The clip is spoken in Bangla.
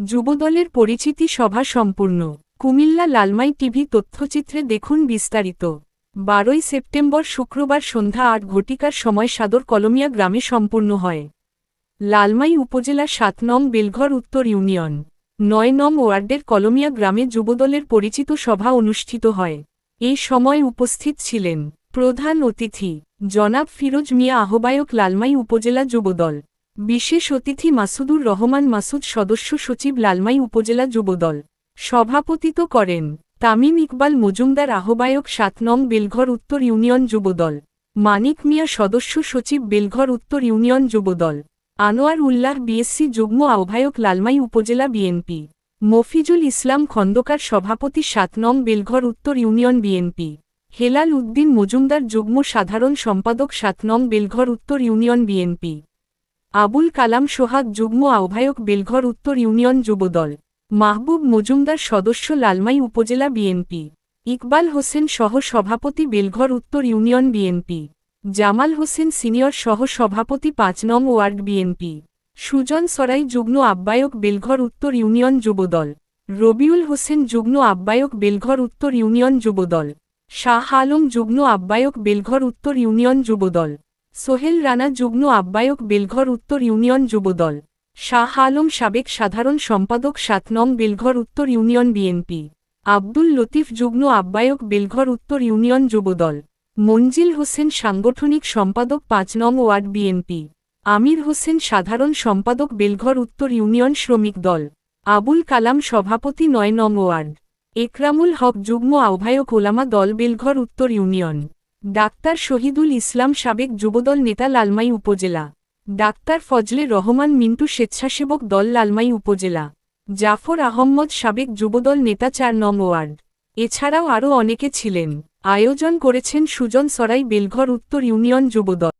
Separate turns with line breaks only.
যুবদলের পরিচিতি সভা সম্পূর্ণ। কুমিল্লা লালমাই টিভি তথ্যচিত্রে দেখুন বিস্তারিত। বারোই সেপ্টেম্বর শুক্রবার সন্ধ্যা আট ঘটিকার সময় সাদর কলমিয়া গ্রামে সম্পূর্ণ হয়। লালমাই উপজেলা সাত নং বেলঘর উত্তর ইউনিয়ন। নয় নং ওয়ার্ডের কলমিয়া গ্রামে যুবদলের পরিচিত সভা অনুষ্ঠিত হয়। এই সময় উপস্থিত ছিলেন প্রধান অতিথি জনাব ফিরোজ মিয়া আহ্বায়ক লালমাই উপজেলা যুবদল। বিশেষ অতিথি মাসুদুর রহমান মাসুদ সদস্য সচিব লালমাই উপজেলা যুবদল। সভাপতিত্ব করেন তামিম ইকবাল মজুমদার আহ্বায়ক সাত নং বেলঘর উত্তর ইউনিয়ন যুবদল। মানিক মিয়া সদস্য সচিব বেলঘর উত্তর ইউনিয়ন যুবদল। আনোয়ার উল্লাহ বিএসসি যুগ্ম আহ্বায়ক লালমাই উপজেলা বিএনপি। মফিজুল ইসলাম খন্দকার সভাপতি সাত নং বেলঘর উত্তর ইউনিয়ন বিএনপি। হেলাল উদ্দিন মজুমদার যুগ্ম সাধারণ সম্পাদক সাত নং বেলঘর উত্তর ইউনিয়ন বিএনপি। আবুল কালাম সোহাগ যুগ্ম আহ্বায়ক বেলঘর উত্তর ইউনিয়ন যুবদল। মাহবুব মজুমদার সদস্য লালমাই উপজেলা বিএনপি। ইকবাল হোসেন সহ সভাপতি বেলঘর উত্তর union BNP. Jamal Hossain senior সহ সভাপতি পাঁচ নং ওয়ার্ড বিএনপি। সুজন সরাই যুগ্ম আহ্বায়ক বেলঘর উত্তর ইউনিয়ন যুবদল। রবিউল হোসেন যুগ্ম আহ্বায়ক বেলঘর উত্তর ইউনিয়ন যুবদল। শাহ আলম যুগ্ম আহ্বায়ক বেলঘর উত্তর ইউনিয়ন যুবদল। সোহেল রানা যুগ্ম আহ্বায়ক বেলঘর উত্তর ইউনিয়ন যুবদল। শাহ আলম সাবেক সাধারণ সম্পাদক সাত নং বেলঘর উত্তর ইউনিয়ন বিএনপি। আব্দুল লতিফ যুগ্ম আহ্বায়ক বেলঘর উত্তর ইউনিয়ন যুবদল। মঞ্জিল হোসেন সাংগঠনিক সম্পাদক পাঁচ নং ওয়ার্ড বিএনপি। আমির হোসেন সাধারণ সম্পাদক বেলঘর উত্তর ইউনিয়ন শ্রমিক দল। আবুল কালাম সভাপতি নয় নং ওয়ার্ড। একরামুল হক যুগ্ম আহ্বায়ক ওলামা দল বেলঘর উত্তর ইউনিয়ন। ডাক্তার শহীদুল ইসলাম সাবেক যুবদল নেতা লালমাই উপজেলা। ডাক্তার ফজলে রহমান মিন্টু স্বেচ্ছাসেবক দল লালমাই উপজেলা। জাফর আহম্মদ সাবেক যুবদল নেতা চার নম ওয়ার্ড। এছাড়াও আরও অনেকে ছিলেন। আয়োজন করেছেন সুজন সরাই বেলঘর উত্তর ইউনিয়ন যুবদল।